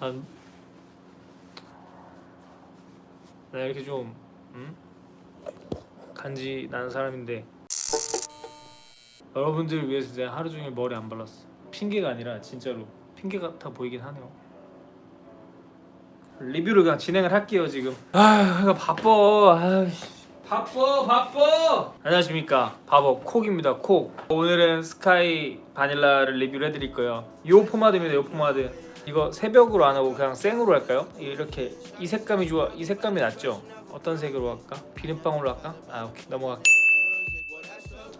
난, 나 이렇게 좀 음? 간지 나는 사람인데 여러분들을 위해서 내가 하루 종일 머리 안 발랐어. 핑계가 아니라 진짜로 핑계 같아 보이긴 하네요. 리뷰를 그냥 진행을 할게요 지금. 아, 나 바빠. 아이씨. 바빠 바빠. 안녕하십니까 바보 콕입니다 콕. 오늘은 스카이 바닐라를 리뷰를 해드릴 거예요. 요 포마드입니다. 요 포마드. 이거 새벽으로 안 하고 그냥 생으로 할까요? 이렇게 이 색감이 좋아. 이 색감이 낫죠? 어떤 색으로 할까? 비눗방울로 할까? 아 오케이 넘어갈게.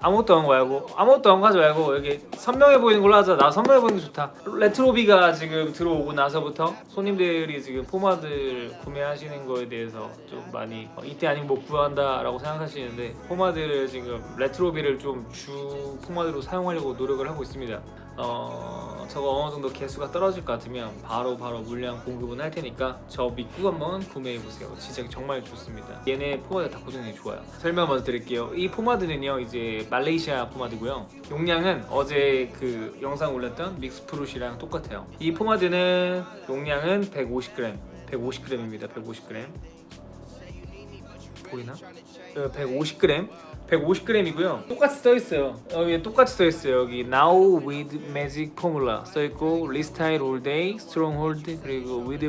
아무것도 안 말고 아무것도 안 하지 말고 여기 선명해 보이는 걸로 하자. 나 선명해 보이는 게 좋다. 레트로비가 지금 들어오고 나서부터 손님들이 지금 포마드 구매하시는 거에 대해서 좀 많이 어, 이때 아니면 못 구한다 라고 생각하시는데 포마드를 지금 레트로비를 좀 주 포마드로 사용하려고 노력을 하고 있습니다. 어 저거 어느 정도 개수가 떨어질 것 같으면 바로 바로 물량 공급은 할 테니까 저 믿고 한번 구매해 보세요. 진짜 정말 좋습니다. 얘네 포마드 다 고정이 좋아요. 설명 먼저 드릴게요. 이 포마드는요 이제 말레이시아 포마드고요. 용량은 어제 그 영상 올렸던 믹스 프루시랑 똑같아요. 이 포마드는 용량은 150g, 150g입니다. 150g. 보이나? 150g 150g이고요. 똑같이 써 있어요. 여기 똑같이 써 있어요. 여기 Now with Magic Formula 써 있고 Restyle All Day, Stronghold 그리고 with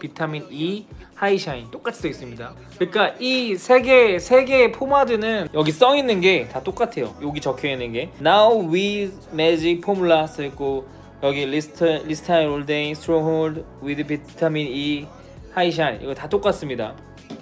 Vitamin- E, High Shine 똑같이 써 있습니다. 그러니까 이 세개세 개의 포마드는 여기 써 있는 게 다 똑같아요. 여기 적혀 있는 게 Now with Magic Formula 써 있고 여기 리스타일 All Day, Stronghold with 비타민 E, High Shine 이거 다 똑같습니다.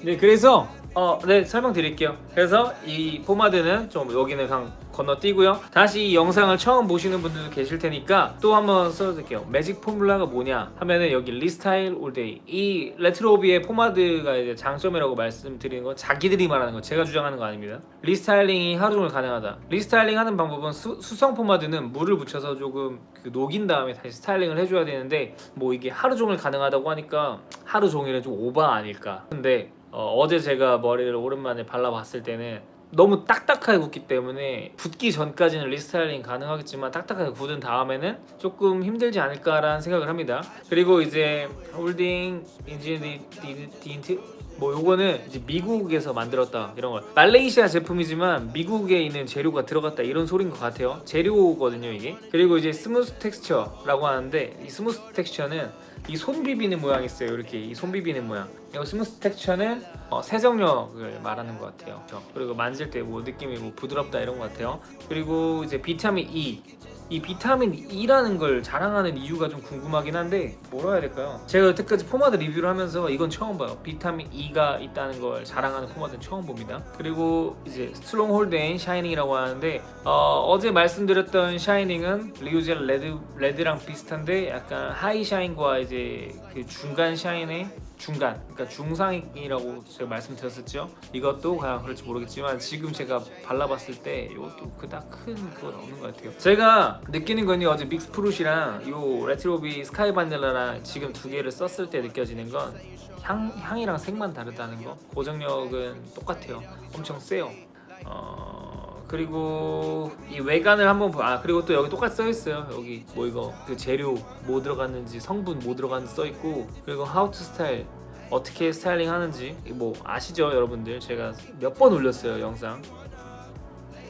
네, 그래서 어, 네 설명 드릴게요. 그래서 이 포마드는 좀 여기는 그냥 건너뛰고요. 다시 이 영상을 처음 보시는 분들도 계실 테니까 또 한번 써드릴게요. 매직 포뮬라가 뭐냐 하면은 여기 리스타일 올데이 이 레트로비의 포마드가 이제 장점이라고 말씀드리는 건 자기들이 말하는 거 제가 주장하는 거 아닙니다. 리스타일링이 하루 종일 가능하다. 리스타일링 하는 방법은 수, 수성 포마드는 물을 붙여서 조금 그 녹인 다음에 다시 스타일링을 해줘야 되는데 뭐 이게 하루 종일 가능하다고 하니까 하루 종일은 좀 오바 아닐까. 근데 어, 제 제가 머리를 오랜만에 발라봤을 때는 너무 딱딱하게 굳기 때문에 굳기 전까지는 리스타일링 가능하겠지만 딱딱하게 굳은 다음에는 조금 힘들지 않을까라는 생각을 합니다. 그리고 이제 홀딩 인지디인트 뭐 요거는 이제 미국에서 만들었다 이런 거. 말레이시아 제품이지만 미국에 있는 재료가 들어갔다 이런 소린 것 같아요. 재료거든요 이게. 그리고 이제 스무스 텍스처라고 하는데 이 스무스 텍스처는 이 손 비비는 모양 있어요. 이렇게 이 손 비비는 모양. 이 스무스 텍스처는 어, 세정력을 말하는 것 같아요. 그렇죠? 그리고 만질 때 뭐 느낌이 뭐 부드럽다 이런 것 같아요. 그리고 이제 비타민 E 이 비타민 E라는 걸 자랑하는 이유가 좀 궁금하긴 한데 뭐라 해야 될까요? 제가 여태까지 포마드 리뷰를 하면서 이건 처음 봐요. 비타민 E가 있다는 걸 자랑하는 포마드는 처음 봅니다. 그리고 이제 스트롱홀드 앤 샤이닝이라고 하는데 어, 제 말씀드렸던 샤이닝은 리오젤 레드 레드랑 비슷한데 약간 하이 샤인과 이제 그 중간 샤인의 중간, 그러니까 중상이라고 제가 말씀드렸었죠. 이것도 과연 그럴지 모르겠지만 지금 제가 발라봤을 때 이것도 그닥 큰 그건 없는 것 같아요. 제가 느끼는 건요 어제 믹스 프루시랑 요 레트로비 스카이 바닐라랑 지금 두 개를 썼을 때 느껴지는 건 향, 향이랑 색만 다르다는 거. 고정력은 똑같아요. 엄청 세요. 어 그리고 이 외관을 한번 보. 아 그리고 또 여기 똑같이 써 있어요. 여기 뭐 이거 그 재료 뭐 들어갔는지 성분 뭐 들어갔는지 써 있고 그리고 하우 투 스타일 어떻게 스타일링 하는지 뭐 아시죠 여러분들 제가 몇 번 올렸어요 영상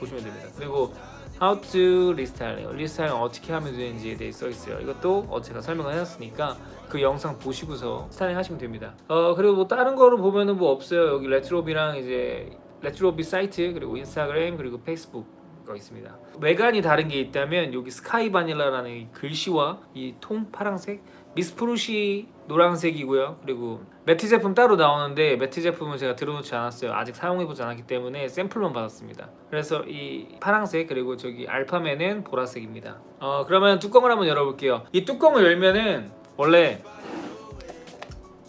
보시면 됩니다. 그리고 How to restyling, 리스타일링 어떻게 하면 되는지에 대해 써 있어요. 이것도 어 제가 설명을 해놨으니까 그 영상 보시고서 스타일링 하시면 됩니다. 어 그리고 뭐 다른 거를 보면은 뭐 없어요. 여기 레트로비랑 이제 레트로비 사이트 그리고 인스타그램 그리고 페이스북 거 있습니다. 외관이 다른 게 있다면 여기 스카이 바닐라라는 이 글씨와 이 통 파랑색, 미스프루시 노란색이고요. 그리고 매트 제품 따로 나오는데 매트 제품은 제가 들어놓지 않았어요. 아직 사용해보지 않았기 때문에 샘플만 받았습니다. 그래서 이 파랑색 그리고 저기 알파맨은 보라색입니다. 어 그러면 뚜껑을 한번 열어볼게요. 이 뚜껑을 열면은 원래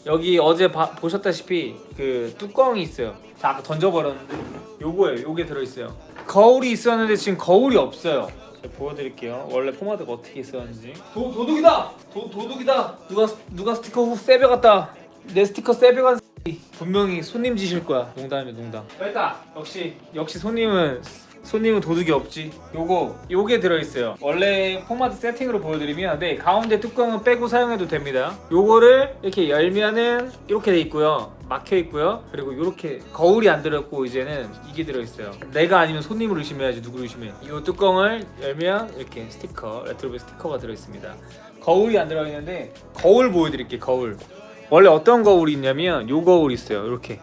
여기 어제 봐- 보셨다시피 그 뚜껑이 있어요. 자 아까 던져버렸는데 요거예요. 요게 들어있어요. 거울이 있었는데 지금 거울이 없어요. 제가 보여드릴게요. 원래 포마드가 어떻게 있었는지. 도, 도둑이다. 도, 도둑이다. 누가 누가 스티커 후 세배갔다. 내 스티커 세배간 분명히 손님 지실 거야. 농담이야 농담. 됐다. 역시 역시 손님은 손님은 도둑이 없지. 요거 요게 들어있어요. 원래 포마드 세팅으로 보여드리면 네 가운데 뚜껑은 빼고 사용해도 됩니다. 요거를 이렇게 열면은 이렇게 돼 있고요. 막혀 있고요. 그리고 이렇게 거울이 안 들었고 이제는 이게 들어있어요. 내가 아니면 손님을 의심해야지 누구를 의심해. 이 뚜껑을 열면 이렇게 스티커 레트로비 스티커가 들어있습니다. 거울이 안 들어있는데 거울 보여드릴게요. 거울. 원래 어떤 거울이 있냐면 요 거울 있어요. 이렇게.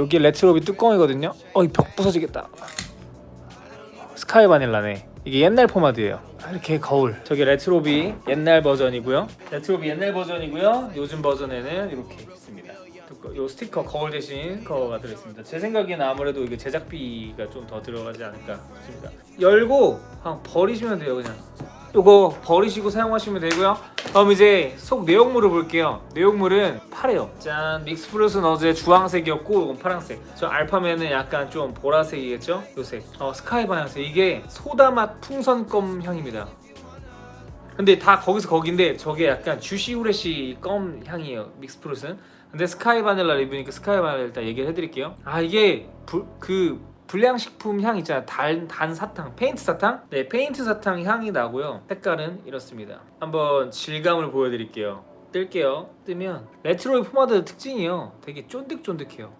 여기 레트로비 뚜껑이거든요. 어, 이 벽 부서지겠다. 스카이 바닐라네. 이게 옛날 포마드예요. 이렇게 거울. 저기 레트로비 옛날 버전이고요. 레트로비 옛날 버전이고요. 요즘 버전에는 이렇게 있습니다. 요 스티커 거울 대신 커버가 들어있습니다. 제 생각에는 아무래도 이게 제작비가 좀 더 들어가지 않을까 싶습니다. 열고 그냥 버리시면 돼요, 그냥. 요거 버리시고 사용하시면 되고요. 그럼 이제 속 내용물을 볼게요. 내용물은 파래요. 짠, 믹스프루트는 어제 주황색이었고 이건 파란색. 저 알파맨은 약간 좀 보라색이겠죠? 요색. 어, 스카이 바향색. 이게 소다맛 풍선껌 향입니다. 근데 다 거기서 거긴데 저게 약간 주시 후레쉬 껌 향이에요. 믹스프루트는. 근데 스카이 바닐라 리뷰니까 스카이 바닐라 일단 얘기를 해드릴게요. 아 이게 불, 그 불량식품 향 있잖아요. 단, 단 사탕, 페인트 사탕? 네, 페인트 사탕 향이 나고요. 색깔은 이렇습니다. 한번 질감을 보여드릴게요. 뜰게요. 뜨면 레트로의 포마드 특징이요. 되게 쫀득쫀득해요.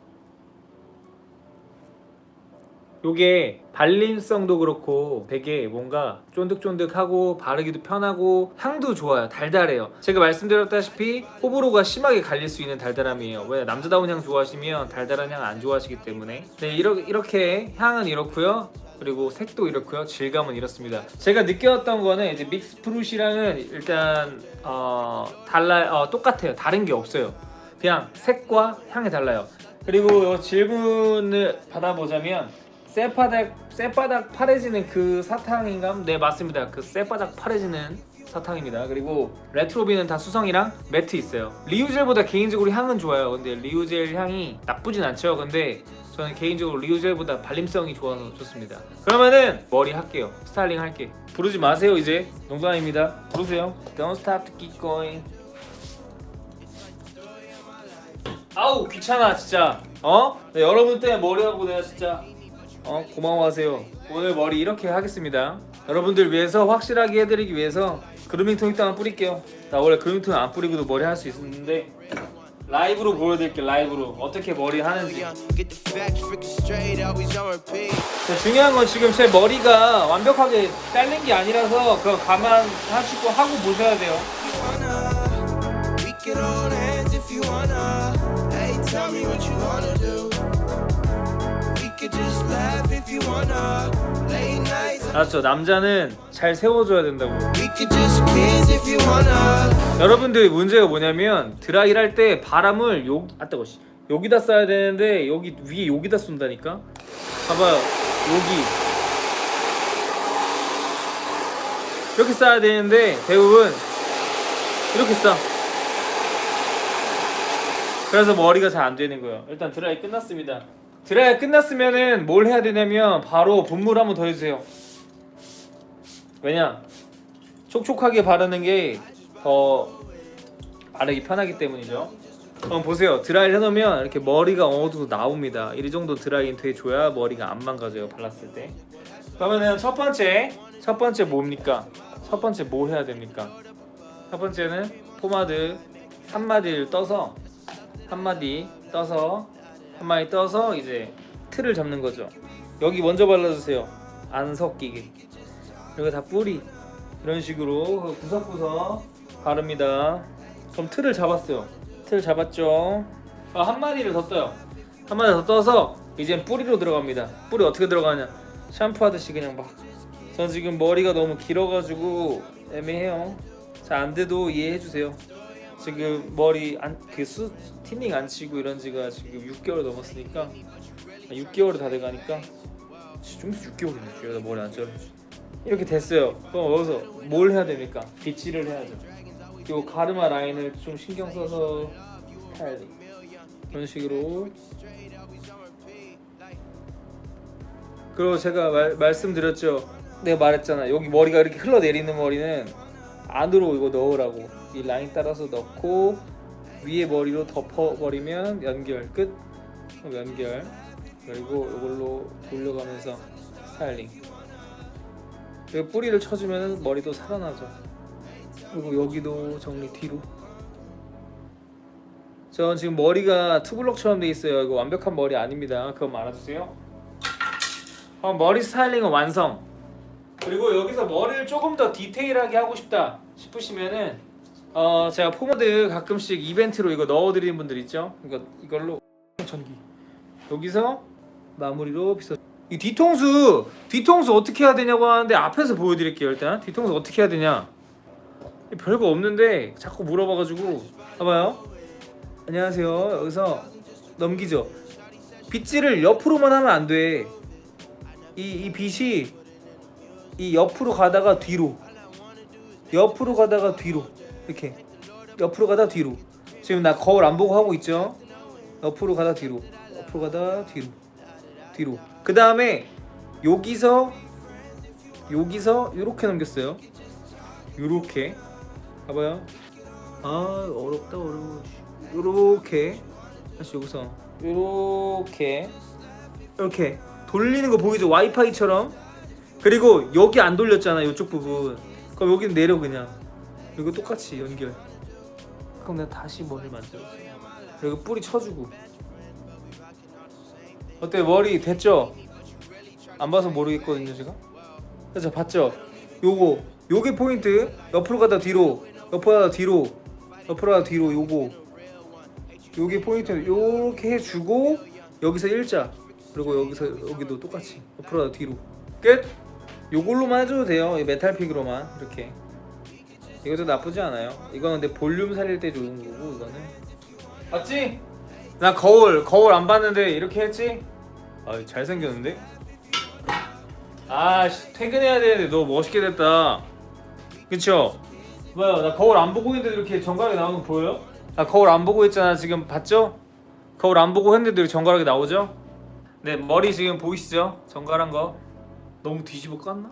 요게 발림성도 그렇고 되게 뭔가 쫀득쫀득하고 바르기도 편하고 향도 좋아요. 달달해요. 제가 말씀드렸다시피 호불호가 심하게 갈릴 수 있는 달달함이에요. 왜? 남자다운 향 좋아하시면 달달한 향 안 좋아하시기 때문에. 네 이렇게, 이렇게 향은 이렇고요. 그리고 색도 이렇고요. 질감은 이렇습니다. 제가 느꼈던 거는 이제 믹스 프루시랑은 일단 어, 달라 어, 똑같아요. 다른 게 없어요. 그냥 색과 향이 달라요. 그리고 이 질문을 받아보자면 쇠바닥 쇠바닥 파래지는 그 사탕인가? 네 맞습니다. 그 쇠바닥 파래지는 사탕입니다. 그리고 레트로비는 다 수성이랑 매트 있어요. 리우젤보다 개인적으로 향은 좋아요. 근데 리우젤 향이 나쁘진 않죠. 근데 저는 개인적으로 리우젤보다 발림성이 좋아서 좋습니다. 그러면은 머리 할게요. 스타일링 할게. 부르지 마세요 이제. 농담입니다. 부르세요. Don't stop to keep going. 아우 귀찮아 진짜. 어? 네, 여러분 때문에 머리하고 내가 진짜 어 고마워하세요. 오늘 머리 이렇게 하겠습니다. 여러분들 위해서 확실하게 해드리기 위해서 그루밍 토닉 일단 뿌릴게요. 나 원래 그루밍 토닉 안 뿌리고도 머리 할 수 있었는데 라이브로 보여드릴게 라이브로 어떻게 머리 하는지. 자, 중요한 건 지금 제 머리가 완벽하게 잘린 게 아니라서 그거 감안하시고 하고 보셔야 돼요. 알았죠? 남자는 잘 세워줘야 된다고. 여러분들 문제가 뭐냐면 드라이를 할 때 바람을 요 아따고 씨. 여기다 쏴야 되는데 여기 위에 여기다 쏜다니까? 봐봐요. 여기. 이렇게 쏴야 되는데 대부분 이렇게 쏴. 그래서 머리가 잘 안 되는 거예요. 일단 드라이 끝났습니다 드라이 끝났으면은 뭘 해야 되냐면 바로 분물 한번 더 해주세요 왜냐 촉촉하게 바르는 게 더 바르기 편하기 때문이죠. 그럼 보세요. 드라이를 해놓으면 이렇게 머리가 어느 정도 나옵니다. 이 정도 드라이는 돼줘야 머리가 안 망가져요. 발랐을 때. 그러면은 첫 번째, 첫 번째 뭡니까? 첫 번째 뭐 해야 됩니까? 첫 번째는 포마드 한 마디를 떠서 한 마디 떠서 한 마디 떠서 이제 틀을 잡는 거죠. 여기 먼저 발라주세요. 안 섞이게. 그리고 다 뿌리 이런 식으로 그 구석구석 바릅니다. 그럼 틀을 잡았어요. 틀 잡았죠. 아, 한 마디를 더 떠요. 한 마디 더 떠서 이제 뿌리로 들어갑니다. 뿌리 어떻게 들어가냐? 샴푸하듯이 그냥 막. 전 지금 머리가 너무 길어가지고 애매해요. 잘안 돼도 이해해 주세요. 지금 머리 안그수 티닝 안 치고 이런 지가 지금 6개월 넘었으니까 6개월이 다 돼가니까 좀 6개월이네. 쥐가 머리 안 자르지. 이렇게 됐어요. 그럼 여기서 뭘 해야 됩니까? 빗질을 해야죠. 요 가르마 라인을 좀 신경 써서 해야 돼. 그런 식으로. 그리고 제가 말, 말씀드렸죠. 내가 말했잖아. 여기 머리가 이렇게 흘러내리는 머리는 안으로 이거 넣으라고. 이 라인 따라서 넣고 위에 머리로 덮어버리면 연결 끝. 연결. 그리고 이걸로 돌려가면서 스타일링. 그리고 뿌리를 쳐주면 머리도 살아나죠. 그리고 여기도 정리 뒤로. 전 지금 머리가 투블럭처럼 돼 있어요. 이거 완벽한 머리 아닙니다. 그건 말아주세요. 어, 머리 스타일링은 완성. 그리고 여기서 머리를 조금 더 디테일하게 하고 싶다 싶으시면은 어 제가 포마드 가끔씩 이벤트로 이거 넣어드리는 분들 있죠? 이거 이걸로 전기. 여기서 마무리로 비춰. 이 뒤통수 뒤통수 어떻게 해야 되냐고 하는데 앞에서 보여드릴게요 일단. 뒤통수 어떻게 해야 되냐? 별거 없는데 자꾸 물어봐가지고. 봐봐요. 안녕하세요. 여기서 넘기죠. 빗질을 옆으로만 하면 안돼이 이 빗이 이 옆으로 가다가 뒤로. 옆으로 가다가 뒤로. 이렇게. 옆으로 가다 뒤로. 지금 나 거울 안 보고 하고 있죠? 옆으로 가다 뒤로. 옆으로 가다 뒤로. 뒤로. 그 다음에 여기서 여기서 이렇게 넘겼어요. 요렇게. 봐봐요. 아 어렵다 어려워. 요렇게. 다시 여기서. 요렇게. 이렇게. 돌리는 거 보이죠? 와이파이처럼 그리고 여기 안 돌렸잖아 이쪽 부분. 그럼 여기는 내려 그냥. 이거 똑같이 연결. 그럼 내가 다시 머리를 만들었어. 그리고 뿌리 쳐주고. 어때? 머리 됐죠? 안 봐서 모르겠거든요 제가. 그래서 봤죠? 요거. 요게 포인트. 옆으로 가다 뒤로. 옆으로 가다 뒤로. 옆으로 가다 뒤로 요거. 요게 포인트. 요렇게 해주고 여기서 일자. 그리고 여기서 여기도 똑같이. 옆으로 가다 뒤로. 끝 요걸로만 해줘도 돼요 이 메탈 픽으로만 이렇게 이것도 나쁘지 않아요 이거는 근데 볼륨 살릴 때 좋은 거고 이거는 맞지? 나 거울 거울 안 봤는데 이렇게 했지? 아 잘생겼는데? 아 씨 퇴근해야 되는데 너 멋있게 됐다 그쵸? 뭐야 나 거울 안 보고 있는데 이렇게 정갈하게 나오는 거 보여요? 나 거울 안 보고 있잖아 지금 봤죠? 거울 안 보고 했는데 이렇게 정갈하게 나오죠? 네 머리 지금 보이시죠? 정갈한 거 너무 뒤집어 깠나?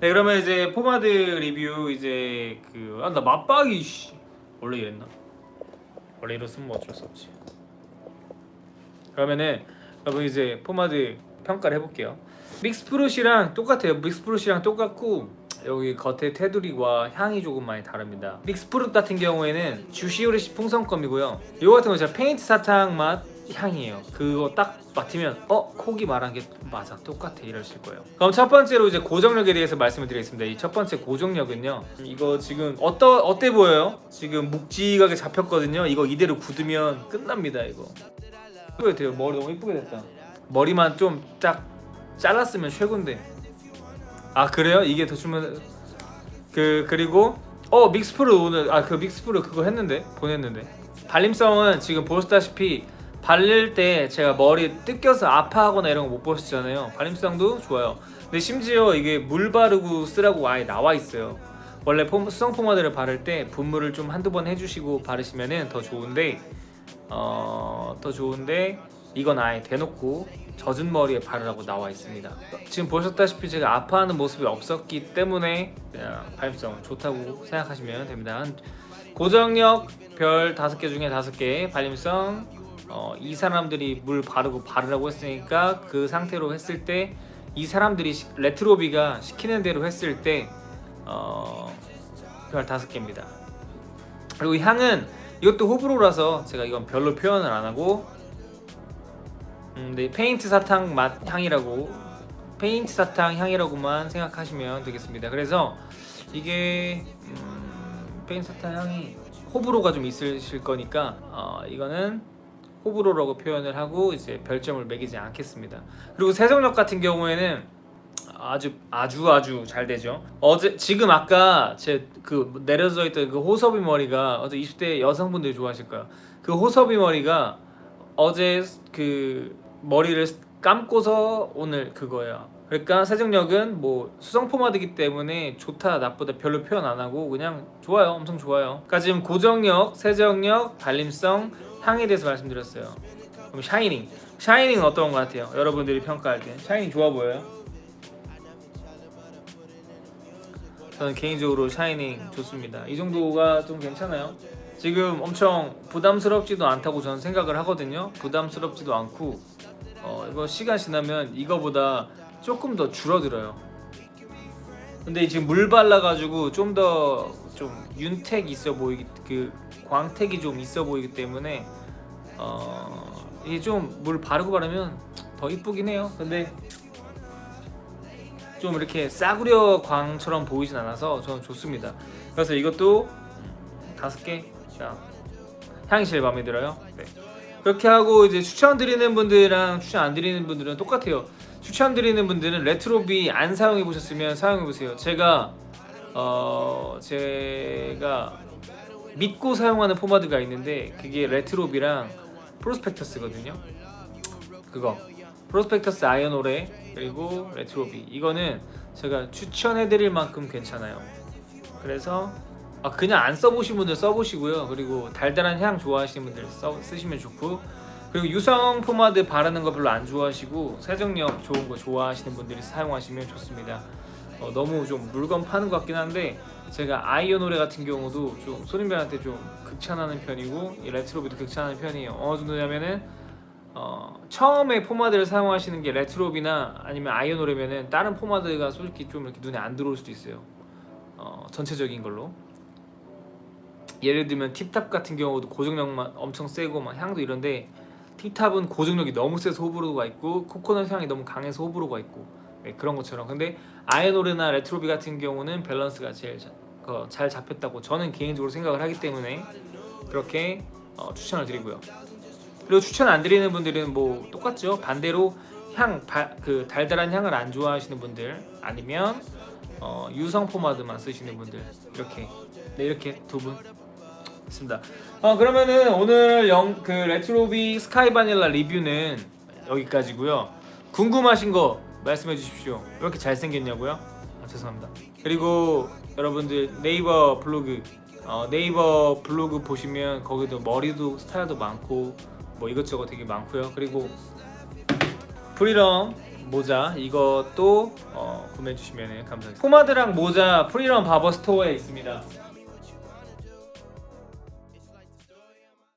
네 그러면 이제 포마드 리뷰 이제 그아나 맞박이 씨. 원래 이랬나? 원래 이랬으면 뭐 어쩔 수 없지. 그러면은 여러분 이제 포마드 평가를 해볼게요. 믹스 프루시랑 똑같아요. 믹스 프루시랑 똑같고 여기 겉에 테두리와 향이 조금 많이 다릅니다. 믹스 프루 같은 경우에는 주시오리시 풍선껌이고요. 이거 같은 거 진짜 페인트 사탕 맛 향이에요. 그거 딱 맡으면 어? 콕이 말한 게 맞아. 똑같아. 이러실 거예요. 그럼 첫 번째로 이제 고정력에 대해서 말씀을 드리겠습니다. 이 첫 번째 고정력은요 이거 지금 어떠, 어때 보여요? 지금 묵직하게 잡혔거든요. 이거 이대로 굳으면 끝납니다 이거. 이쁘게 돼요. 머리 너무 이쁘게 됐다. 머리만 좀 딱 잘랐으면 최고인데. 아 그래요? 이게 더 주면 그 그리고 어 믹스프로 오늘 아 그 믹스프로 그거 했는데? 보냈는데? 발림성은 지금 보셨다시피 바를 때 제가 머리 뜯겨서 아파하거나 이런 거 못 보셨잖아요 발림성도 좋아요 근데 심지어 이게 물 바르고 쓰라고 아예 나와 있어요 원래 폼, 수성 포마드를 바를 때 분무를 좀 한두 번 해주시고 바르시면은 더 좋은데 어 더 좋은데 이건 아예 대놓고 젖은 머리에 바르라고 나와 있습니다. 지금 보셨다시피 제가 아파하는 모습이 없었기 때문에 그냥 발림성 좋다고 생각하시면 됩니다. 한 고정력 별 다섯 개 중에 다섯 개 발림성 어, 이 사람들이 물 바르고 바르라고 했으니까 그 상태로 했을 때 이 사람들이 시- 레트로비가 시키는 대로 했을 때 어, 별 다섯 개입니다. 그리고 향은 이것도 호불호라서 제가 이건 별로 표현을 안 하고 음, 네, 페인트 사탕 맛 향이라고 페인트 사탕 향이라고만 생각하시면 되겠습니다. 그래서 이게 음, 페인트 사탕 향이 호불호가 좀 있으실 거니까 어, 이거는 호불호라고 표현을 하고 이제 별점을 매기지 않겠습니다. 그리고 세정력 같은 경우에는 아주 아주 아주 잘 되죠. 어제 지금 아까 제 그 내려져 있던 그 호섭이 머리가 어제 20대 여성분들이 좋아하실 거예요. 그 호섭이 머리가 어제 그 머리를 감고서 오늘 그거예요. 그러니까 세정력은 뭐 수성 포마드이기 때문에 좋다 나쁘다 별로 표현 안 하고 그냥 좋아요, 엄청 좋아요. 그러니까 지금 고정력, 세정력, 발림성, 향에 대해서 말씀드렸어요. 그럼 샤이닝, 샤이닝은 어떤 것 같아요? 여러분들이 평가할 때 샤이닝 좋아 보여요? 저는 개인적으로 샤이닝 좋습니다. 이 정도가 좀 괜찮아요. 지금 엄청 부담스럽지도 않다고 저는 생각을 하거든요. 부담스럽지도 않고 어, 이거 시간 지나면 이거보다 조금 더 줄어들어요. 근데 지금 물 발라가지고 좀 더좀 윤택 있어 보이기 그 광택이 좀 있어 보이기 때문에 어 이게 좀 물 바르고 바르면 더 이쁘긴 해요. 근데 좀 이렇게 싸구려 광처럼 보이진 않아서 저는 좋습니다. 그래서 이것도 음, 다섯 개. 자 향이 제일 마음에 들어요. 네. 그렇게 하고 이제 추천 드리는 분들이랑 추천 안 드리는 분들은 똑같아요. 추천 드리는 분들은 레트로비 안 사용해 보셨으면 사용해 보세요. 제가 어 제가 믿고 사용하는 포마드가 있는데 그게 레트로비랑 프로스펙터스거든요. 그거 프로스펙터스 아이언 오레 그리고 레트로비 이거는 제가 추천해드릴 만큼 괜찮아요. 그래서 아, 그냥 안 써보신 분들 써보시고요. 그리고 달달한 향 좋아하시는 분들 써, 쓰시면 좋고 그리고 유성 포마드 바르는 거 별로 안 좋아하시고 세정력 좋은 거 좋아하시는 분들이 사용하시면 좋습니다. 어, 너무 좀 물건 파는 것 같긴 한데 제가 아이언 오레 같은 경우도 좀 손님들한테 좀 극찬하는 편이고 이 레트로비도 극찬하는 편이에요. 어느 정도냐면은 어, 처음에 포마드를 사용하시는 게 레트로비나 아니면 아이언 오레면은 다른 포마드가 솔직히 좀 이렇게 눈에 안 들어올 수도 있어요. 어, 전체적인 걸로. 예를 들면 팁탑 같은 경우도 고정력만 엄청 세고 막 향도 이런데 팁탑은 고정력이 너무 세서 호불호가 있고 코코넛 향이 너무 강해서 호불호가 있고 네, 그런 것처럼 근데 아이노르나 레트로비 같은 경우는 밸런스가 제일 자- 어, 잘 잡혔다고 저는 개인적으로 생각을 하기 때문에 그렇게 어, 추천을 드리고요. 그리고 추천 안 드리는 분들은 뭐 똑같죠. 반대로 향그 달달한 향을 안 좋아하시는 분들 아니면 어, 유성 포마드만 쓰시는 분들 이렇게 네 이렇게 두분 있습니다. 어 그러면은 오늘 영, 그 레트로비 스카이 바닐라 리뷰는 여기까지고요. 궁금하신 거 말씀해 주십시오. 왜 이렇게 잘생겼냐고요? 아, 죄송합니다. 그리고 여러분들 네이버 블로그 어, 네이버 블로그 보시면 거기도 머리도 스타일도 많고 뭐 이것저것 되게 많고요. 그리고 프리럼 모자 이것도 어, 구매해 주시면 감사하겠습니다. 포마드랑 모자 프리럼 바버 스토어에 있습니다.